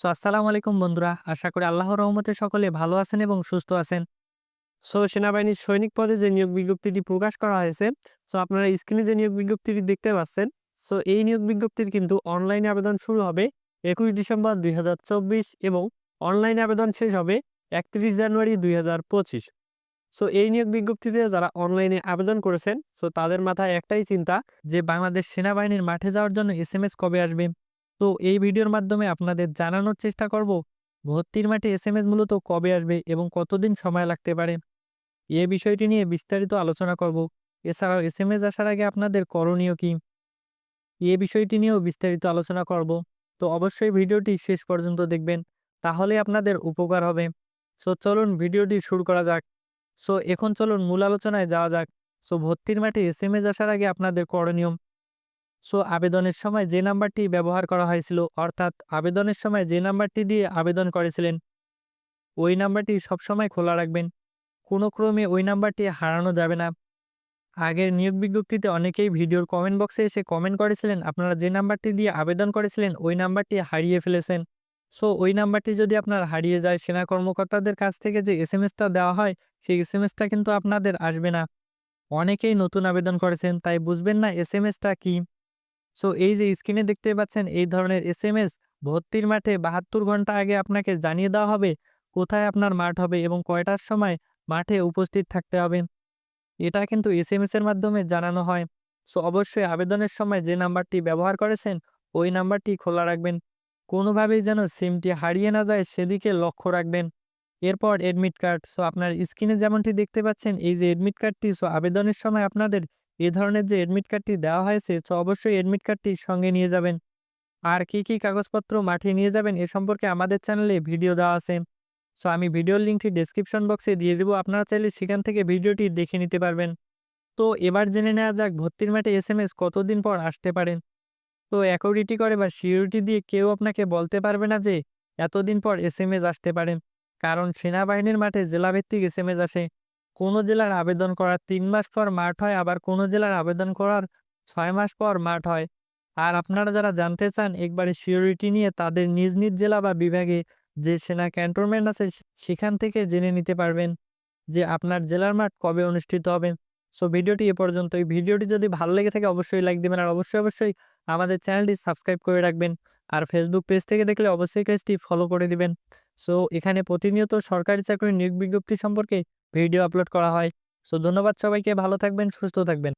So আসসালামু আলাইকুম বন্ধুরা। আশা করি আল্লাহর রহমতে সকলে ভালো আছেন এবং সুস্থ আছেন। সো সেনাবাহিনীর সৈনিক পদে যে নিয়োগ বিজ্ঞপ্তিটি প্রকাশ করা হয়েছে, সো আপনারা স্ক্রিনে যে নিয়োগ বিজ্ঞপ্তিটি দেখতে পাচ্ছেন, সো এই নিয়োগ বিজ্ঞপ্তির কিন্তু অনলাইনে আবেদন শুরু হবে একুশ ডিসেম্বর দুই হাজার চব্বিশ এবং অনলাইনে আবেদন শেষ হবে একত্রিশ জানুয়ারি দুই হাজার পঁচিশ। সো এই নিয়োগ বিজ্ঞপ্তিতে যারা অনলাইনে আবেদন করেছেন, সো তাদের মাথায় একটাই চিন্তা যে বাংলাদেশ সেনাবাহিনীর মাঠে যাওয়ার জন্য এস কবে আসবে? তো এই ভিডিওর মাধ্যমে আপনাদের জানানোর চেষ্টা করব, ভর্তির মাঠে এস এম মূলত কবে আসবে এবং কতদিন সময় লাগতে পারে? এ বিষয়টি নিয়ে বিস্তারিত আলোচনা করব। এছাড়াও এস এম এস আসার আগে আপনাদের করণীয় কি? এ বিষয়টি নিয়েও বিস্তারিত আলোচনা করব। তো অবশ্যই ভিডিওটি শেষ পর্যন্ত দেখবেন, তাহলে আপনাদের উপকার হবে। সো চলুন ভিডিওটি শুরু করা যাক। সো এখন চলুন মূল আলোচনায় যাওয়া যাক। সো ভর্তির মাঠে এস এম এস আসার আগে আপনাদের করণীয় সো আবেদনের সময় যে নাম্বারটি ব্যবহার করা হয়েছিল, অর্থাৎ আবেদনের সময় যে নাম্বারটি দিয়ে আবেদন করেছিলেন, ওই নাম্বারটি সবসময় খোলা রাখবেন। কোনো ক্রমে ওই নাম্বারটি হারানো যাবে না। আগের নিয়োগ বিজ্ঞপ্তিতে অনেকেই ভিডিওর কমেন্ট বক্সে এসে কমেন্ট করেছিলেন, আপনারা যে নাম্বারটি দিয়ে আবেদন করেছিলেন, ওই নাম্বারটি হারিয়ে ফেলেছেন। সো ওই নাম্বারটি যদি আপনার হারিয়ে যায়, সেনা কর্মকর্তাদের কাছ থেকে যে এস এম এসটা দেওয়া হয়, সেই এস এম এসটা কিন্তু আপনাদের আসবে না। অনেকেই নতুন আবেদন করেছেন, তাই বুঝবেন না এস এম এসটা কী। সো এই যে স্ক্রিনে দেখতে পাচ্ছেন, এই ধরনের এস এম এস ভর্তির মাঠে বাহাত্তর ঘণ্টা আগে আপনাকে জানিয়ে দেওয়া হবে কোথায় আপনার মাঠ হবে এবং কয়টার সময় মাঠে উপস্থিত থাকতে হবে। এটা কিন্তু এস এম এর মাধ্যমে জানানো হয়। সো অবশ্যই আবেদনের সময় যে নাম্বারটি ব্যবহার করেছেন, ওই নাম্বারটি খোলা রাখবেন। কোনোভাবেই যেন সিমটি হারিয়ে না যায়, সেদিকে লক্ষ্য রাখবেন। এরপর এডমিট কার্ড সো আপনার স্ক্রিনে যেমনটি দেখতে পাচ্ছেন, এই যে এডমিট কার্ডটি সো আবেদনের সময় আপনাদের এ ধরনের যে অ্যাডমিট কার্ডটি দেওয়া হয়েছে, তো অবশ্যই অ্যাডমিট কার্ডটি সঙ্গে নিয়ে যাবেন। আর কি কি কাগজপত্র মাঠে নিয়ে যাবেন, এ সম্পর্কে আমাদের চ্যানেলে ভিডিও দেওয়া আছে। সো আমি ভিডিওর লিঙ্কটি ডেসক্রিপশন বক্সে দিয়ে দেবো, আপনারা চাইলে সেখান থেকে ভিডিওটি দেখে নিতে পারবেন। তো এবার জেনে নেওয়া যাক, ভর্তির মাঠে এস এম এস কতদিন পর আসতে পারেন তো অ্যাকোরিটি করে বা সিউরিটি দিয়ে কেউ আপনাকে বলতে পারবে না যে, এতদিন পর এস এম এস আসতে পারেন কারণ সেনাবাহিনীর মাঠে জেলাভিত্তিক এস এম এস আসে। কোনো জেলার আবেদন করার তিন মাস পর মাঠ হয়, আবার কোনো জেলার আবেদন করার ছয় মাস পর মাঠ হয়। আর আপনারা যারা জানতে চান, একবারে সিওরিটি নিয়ে তাদের নিজ নিজ জেলা বা বিভাগে যে সেনা ক্যান্টনমেন্ট আছে, সেখান থেকে জেনে নিতে পারবেন যে আপনার জেলার মাঠ কবে অনুষ্ঠিত হবে। সো, ভিডিওটি এ পর্যন্ত এই ভিডিওটি যদি ভালো লেগে থাকে, অবশ্যই লাইক দেবেন আর অবশ্যই অবশ্যই আমাদের চ্যানেলটি সাবস্ক্রাইব করে রাখবেন। আর ফেসবুক পেজ থেকে দেখলে অবশ্যই পেজটি ফলো করে দিবেন। সো এখানে প্রতিনিয়ত সরকারি চাকরির নিয়োগ বিজ্ঞপ্তি সম্পর্কে ভিডিও আপলোড করা হয়। সো ধন্যবাদ সবাইকে, ভালো থাকবেন, সুস্থ থাকবেন।